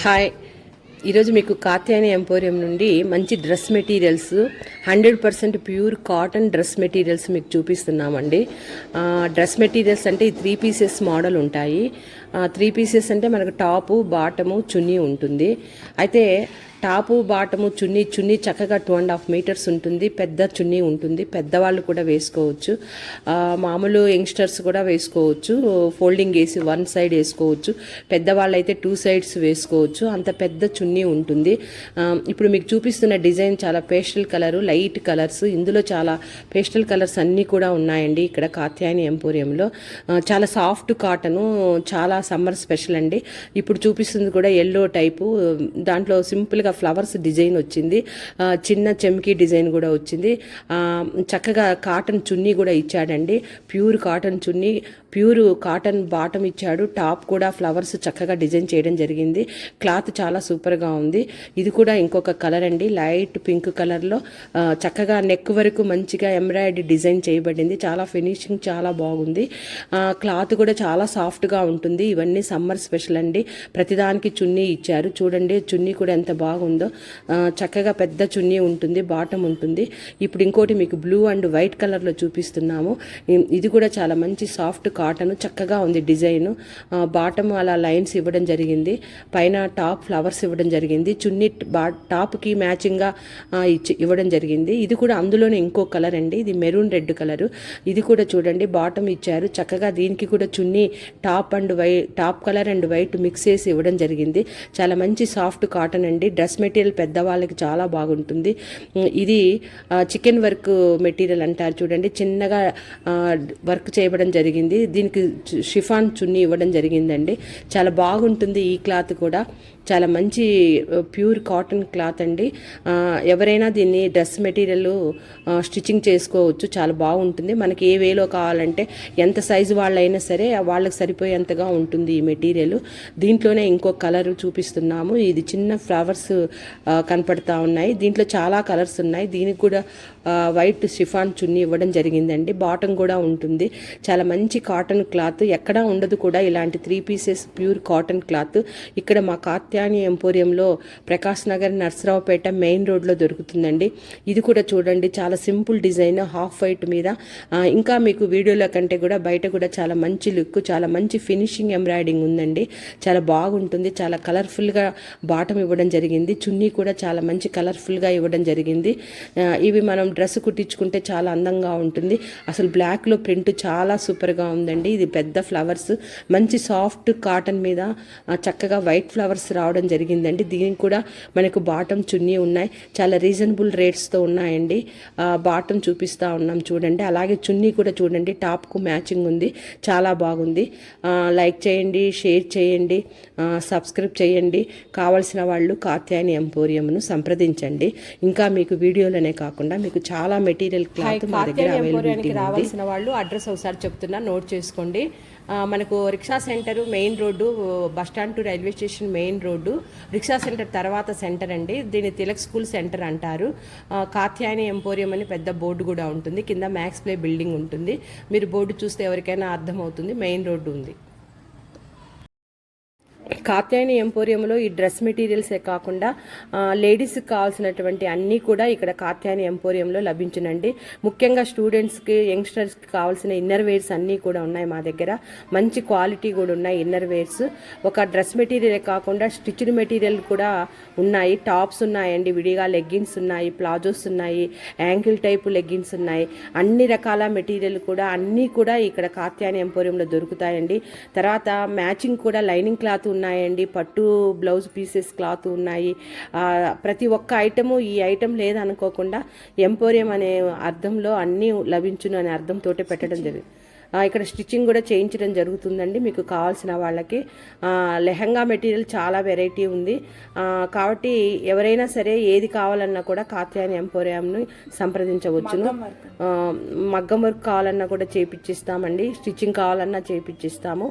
Hi. ఈరోజు మీకు Katyayani emporium నుండి మంచి dress materials hundred percent pure cotton dress materials మీకు చూపిస్తున్నామండి. డ్రెస్ మెటీరియల్స్ అంటే ఈ త్రీ పీసెస్ మోడల్ ఉంటాయి. త్రీ పీసెస్ అంటే మనకు టాపు బాటము చున్నీ ఉంటుంది. అయితే టాపు బాటము చున్నీ చున్నీ చక్కగా టూ అండ్ హాఫ్ మీటర్స్ ఉంటుంది. పెద్ద చున్నీ ఉంటుంది. పెద్దవాళ్ళు కూడా వేసుకోవచ్చు. మామూలు యంగ్స్టర్స్ కూడా వేసుకోవచ్చు. ఫోల్డింగ్ వేసి వన్ సైడ్ వేసుకోవచ్చు. పెద్దవాళ్ళు అయితే టూ సైడ్స్ వేసుకోవచ్చు. అంత పెద్ద చున్నీ ఉంటుంది. ఇప్పుడు మీకు చూపిస్తున్న డిజైన్ చాలా పేస్టల్ కలరు లైట్ కలర్స్ ఇందులో చాలా పేస్టల్ కలర్స్ అన్నీ కూడా ఉన్నాయండి ఇక్కడ కాత్యాయని ఎంపోరియంలో చాలా సాఫ్ట్ కాటను చాలా సమ్మర్ స్పెషల్ అండి. ఇప్పుడు చూపిస్తుంది కూడా ఎల్లో టైపు దాంట్లో సింపుల్గా ఫ్లవర్స్ డిజైన్ వచ్చింది. చిన్న చెమ్కి డిజైన్ కూడా వచ్చింది. చక్కగా కాటన్ చున్నీ కూడా ఇచ్చాడండి. ప్యూర్ కాటన్ చున్నీ ప్యూర్ కాటన్ బాటం ఇచ్చాడు. టాప్ కూడా ఫ్లవర్స్ చక్కగా డిజైన్ చేయడం జరిగింది. క్లాత్ చాలా సూపర్గా ఉంది. ఇది కూడా ఇంకొక కలర్ అండి. లైట్ పింక్ కలర్లో చక్కగా నెక్ వరకు మంచిగా ఎంబ్రాయిడరీ డిజైన్ చేయబడింది. చాలా ఫినిషింగ్ చాలా బాగుంది. క్లాత్ కూడా చాలా సాఫ్ట్గా ఉంటుంది. ఇవన్నీ సమ్మర్ స్పెషల్ అండి. ప్రతిదానికి చున్నీ ఇచ్చారు. చూడండి చున్నీ కూడా ఎంత బాగుందో. ఆ, చక్కగా పెద్ద చున్నీ ఉంటుంది బాటం ఉంటుంది. ఇప్పుడు ఇంకోటి మీకు బ్లూ అండ్ వైట్ కలర్లో చూపిస్తున్నాము. ఇది కూడా చాలా మంచి సాఫ్ట్ కాటన్ చక్కగా ఉంది డిజైన్. బాటమ్ అలా లైన్స్ ఇవ్వడం జరిగింది. పైన టాప్ ఫ్లవర్స్ ఇవ్వడం జరిగింది. చున్నీ బా టాప్కి మ్యాచింగ్గా ఇచ్చి ఇవ్వడం జరిగింది. ఇది కూడా అందులోనే ఇంకో కలర్ అండి. ఇది మెరూన్ రెడ్ కలర్. ఇది కూడా చూడండి బాటమ్ ఇచ్చారు. చక్కగా దీనికి కూడా చున్నీ top and white top colour and white mix చేసి ఇవ్వడం జరిగింది. చాలా మంచి సాఫ్ట్ కాటన్ అండి. డ్రెస్ మెటీరియల్ పెద్దవాళ్ళకి చాలా బాగుంటుంది. ఇది చికెన్ వర్క్ మెటీరియల్ అంటారు చూడండి. చిన్నగా వర్క్ చేయబడం జరిగింది. దీనికి షిఫాన్ చున్నీ ఇవ్వడం జరిగిందండి. చాలా బాగుంటుంది ఈ క్లాత్ కూడా. చాలా మంచి ప్యూర్ కాటన్ క్లాత్ అండి. ఎవరైనా దీన్ని డ్రెస్ మెటీరియల్ స్టిచ్చింగ్ చేసుకోవచ్చు. చాలా బాగుంటుంది. మనకి ఏ వేలో కావాలంటే ఎంత సైజు వాళ్ళైనా సరే వాళ్ళకి సరిపోయేంతగా ఉంటుంది ఈ మెటీరియల్. దీంట్లోనే ఇంకో కలర్ చూపిస్తున్నాము. ఇది చిన్న ఫ్లవర్స్ కనపడతా ఉన్నాయి. దీంట్లో చాలా కలర్స్ ఉన్నాయి. దీనికి కూడా వైట్ షిఫాన్ చున్నీ ఇవ్వడం జరిగిందండి. బాటం కూడా ఉంటుంది. చాలా మంచి కాటన్ క్లాత్. ఎక్కడా ఉండదు కూడా ఇలాంటి three pieces pure cotton cloth. ఇక్కడ మా కాత్యాని ఎంపోరియంలో ప్రకాష్ నగర్ నర్సరావుపేట మెయిన్ రోడ్లో దొరుకుతుందండి. ఇది కూడా చూడండి చాలా సింపుల్ డిజైన్ హాఫ్ వైట్ మీద. ఇంకా మీకు వీడియోలో కంటే కూడా బయట కూడా చాలా మంచి లుక్ చాలా మంచి ఫినిషింగ్ ఎంబ్రాయిడింగ్ ఉందండి. చాలా బాగుంటుంది చాలా కలర్ఫుల్గా బాటం ఇవ్వడం జరిగింది. చున్నీ కూడా చాలా మంచి కలర్ఫుల్గా ఇవ్వడం జరిగింది. ఇవి మనం డ్రెస్ కుట్టించుకుంటే చాలా అందంగా ఉంటుంది. అసలు బ్లాక్లో ప్రింట్ చాలా సూపర్గా ఉందండి. ఇది పెద్ద ఫ్లవర్స్ మంచి సాఫ్ట్ కాటన్ మీద చక్కగా వైట్ ఫ్లవర్స్ రావడం జరిగిందండి. దీనికి కూడా మనకు బాటం చున్నీ ఉన్నాయి. చాలా రీజనబుల్ రేట్స్తో ఉన్నాయండి. బాటం చూపిస్తూ ఉన్నాం చూడండి. అలాగే చున్నీ కూడా చూడండి. టాప్కు మ్యాచింగ్ ఉంది. చాలా బాగుంది. లైక్ చేయండి షేర్ చేయండి సబ్స్క్రైబ్ చేయండి. కావలసిన వాళ్ళు కాత్యాయని ఎంపోరియంను సంప్రదించండి. ఇంకా మీకు వీడియోలోనే కాకుండా మీకు చాలా మెటీరియల్ క్లాత్ మా దగ్గర అవైలబిలిటీ రావాల్సిన వాళ్ళు అడ్రస్ ఒకసారి చెప్తున్నా నోట్ చేసుకోండి. మనకు rickshaw centre main road bus stand to railway station main road. Rickshaw centre తర్వాత సెంటర్ అండి. దీన్ని తిలక్ స్కూల్ సెంటర్ అంటారు. కాత్యాయని ఎంపోరియం అని పెద్ద బోర్డు కూడా ఉంటుంది. కింద మ్యాక్స్ ప్లే బిల్డింగ్ ఉంటుంది. మీరు బోర్డు చూస్తే ఎవరికైనా అర్థమవుతుంది. మెయిన్ రోడ్డు ఉంది. కాత్యాయని ఎంపోరియంలో ఈ డ్రెస్ మెటీరియల్సే కాకుండా లేడీస్కి కావాల్సినటువంటి అన్నీ కూడా ఇక్కడ కాత్యాయని ఎంపోరియంలో లభించునండి. ముఖ్యంగా స్టూడెంట్స్కి యంగ్స్టర్స్కి కావాల్సిన ఇన్నర్ వేర్స్ అన్నీ కూడా ఉన్నాయి మా దగ్గర. మంచి క్వాలిటీ కూడా ఉన్నాయి ఇన్నర్ వేర్స్ ఒక డ్రెస్ మెటీరియలే కాకుండా స్టిచ్డ్ మెటీరియల్ కూడా ఉన్నాయి. టాప్స్ ఉన్నాయండి విడిగా లెగ్గిన్స్ ఉన్నాయి ప్లాజోస్ ఉన్నాయి యాంకిల్ టైప్ లెగ్గిన్స్ ఉన్నాయి. అన్ని రకాల మెటీరియల్ కూడా అన్నీ కూడా ఇక్కడ కాత్యాయని ఎంపోరియంలో దొరుకుతాయండి. తర్వాత మ్యాచింగ్ కూడా లైనింగ్ క్లాత్ ఉన్నాయి. ఉన్నాయండి. పట్టు బ్లౌజ్ పీసెస్ క్లాత్ ఉన్నాయి. ప్రతి ఒక్క ఐటము ఈ ఐటెం లేదనుకోకుండా ఎంపోరియం అనే అర్థంలో అన్నీ లభించును అనే అర్థంతో పెట్టడం జరిగింది. ఇక్కడ స్టిచ్చింగ్ కూడా చేయించడం జరుగుతుందండి. మీకు కావాల్సిన వాళ్ళకి. లెహంగా మెటీరియల్ చాలా వెరైటీ ఉంది. కాబట్టి ఎవరైనా సరే ఏది కావాలన్నా కూడా కాత్యాయని ఎంపోరియంని సంప్రదించవచ్చును. మగ్గం వర్క్ కావాలన్నా కూడా చేపిచ్చిస్తామండి. స్టిచ్చింగ్ కావాలన్నా చేపిచ్చిస్తాము.